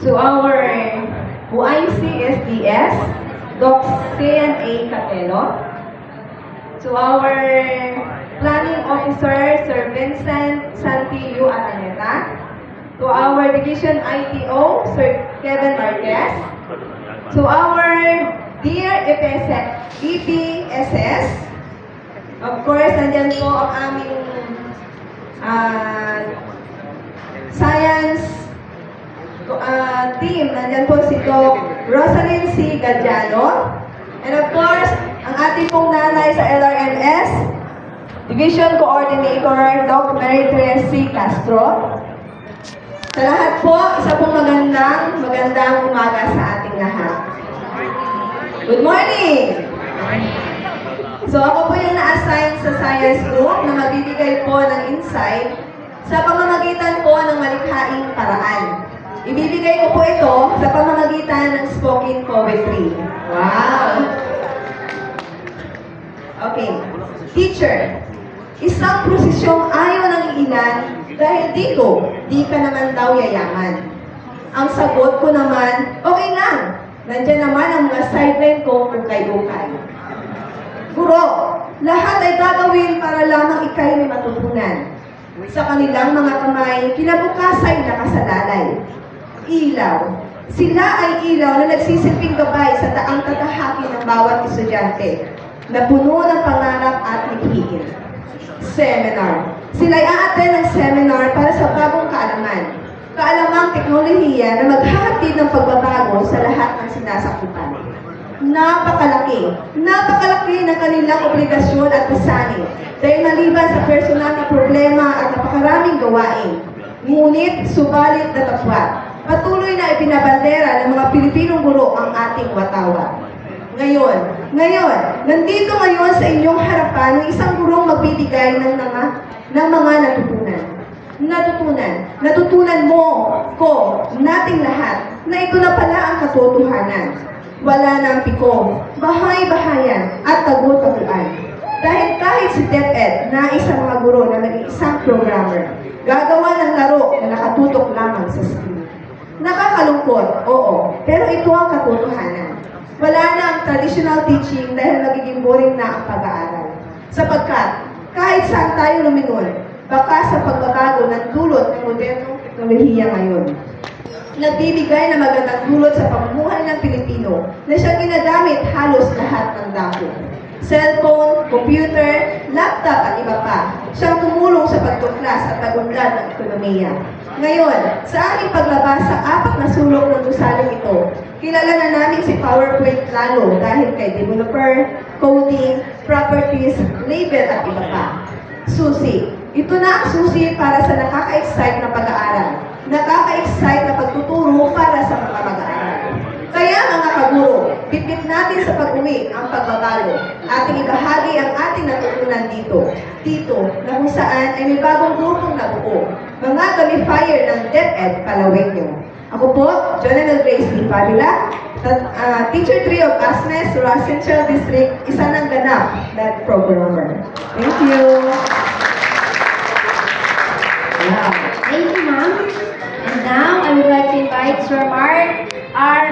To our UIC SDS, Doc CNA Capello. To our Planning Officer, Sir Vincent Santillo Araneta. To our Division ITO, Sir Kevin Marquez. To our EPSS, of course, nandyan po ang aming ah, science uh, team. Nandyan po si Doc Rosalind C. Gadiano. And of course, ang ating pong nanay sa LRMS, Division Coordinator, Doc Mary Therese C. Castro. Sa lahat po, isa pong magandang, magandang umaga sa ating lahat. Good morning! So ako po yung na-assign sa science group na magbibigay po ng insight sa pamamagitan po ng malikhaing paraan. Ibibigay ko po ito sa pamamagitan ng spoken poetry. Wow! Okay. Teacher, isang prosisyong ayaw ng ilan dahil dito, di ka naman daw yayaman. Ang sagot ko naman, okay lang. Nandiyan naman ang mga sideline ko ukay-ukay. Guro, lahat ay gagawin para lamang ikay may matutunan. Sa kanilang mga kamay, kinabukasan nakasalalay. Ilaw. Sila ay ilaw na nagsisilbing gabay sa taang tatahaki ng bawat estudyante na puno ng pangarap at likhiin. Seminar. Sila ay aattend ng seminar para sa bagong kaalaman. Kaalamang teknolohiya na maghahatid ng pagbabago sa lahat ng sinasakupan. Napakalaki. Napakalaki ng kanilang obligasyon at pasanin dahil maliban sa personal na problema at napakaraming gawain. Ngunit, subalit na tapwat. Patuloy na ipinabandera ng mga Pilipinong guro ang ating watawa. Ngayon, ngayon, nandito ngayon sa inyong harapan ng isang gurong magbibigay ng mga, ng mga natutunan. Natutunan. Natutunan mo, ko, nating lahat, na ito na pala ang katotohanan. Wala ang piko, bahay-bahayan, at tagu-taguan. Dahil kahit si DepEd na isang mga guro na naging isang programmer, gagawa ng laro na nakatutok lamang sa screen. Nakakalungkot, oo, pero ito ang katotohanan. Wala na ang traditional teaching dahil magiging boring na ang pag-aaral. Sapagkat kahit saan tayo lumingon, baka sa pagbabago ng dulot ng modernong teknolohiya ngayon. Nagbibigay na magandang dulot sa pamumuhay ng Pilipino na siyang ginagamit halos lahat ng dako. Cellphone, computer, laptop at iba pa. Siyang tumulong sa pagtuklas at pagunlad ng ekonomiya. Ngayon, sa aming paglabas sa apat na sulok ng gusaling ito, kilala na namin si PowerPoint lalo dahil kay developer, coding, properties, label at iba pa. Susi. Ito na ang susi para sa nakaka-excite na pag-aaral. Nakaka-excite na pagtuturo para sa mga mag-aaral. Kaya mga kaguro, bitbit natin sa pag-uwi ang pagbabago. Ating ibahagi ang ating natutunan dito. Dito, na kung saan ay may bagong grupong nabuo. Mga gamifier ng DepEd Palawin nyo. Ako po, Jonathan Grace Di Padula, uh, Teacher 3 of Ross Central District, isa ng ganap na programmer. Thank you. Wow. Thank you, ma'am. And now, I would like to invite Sir Mark R.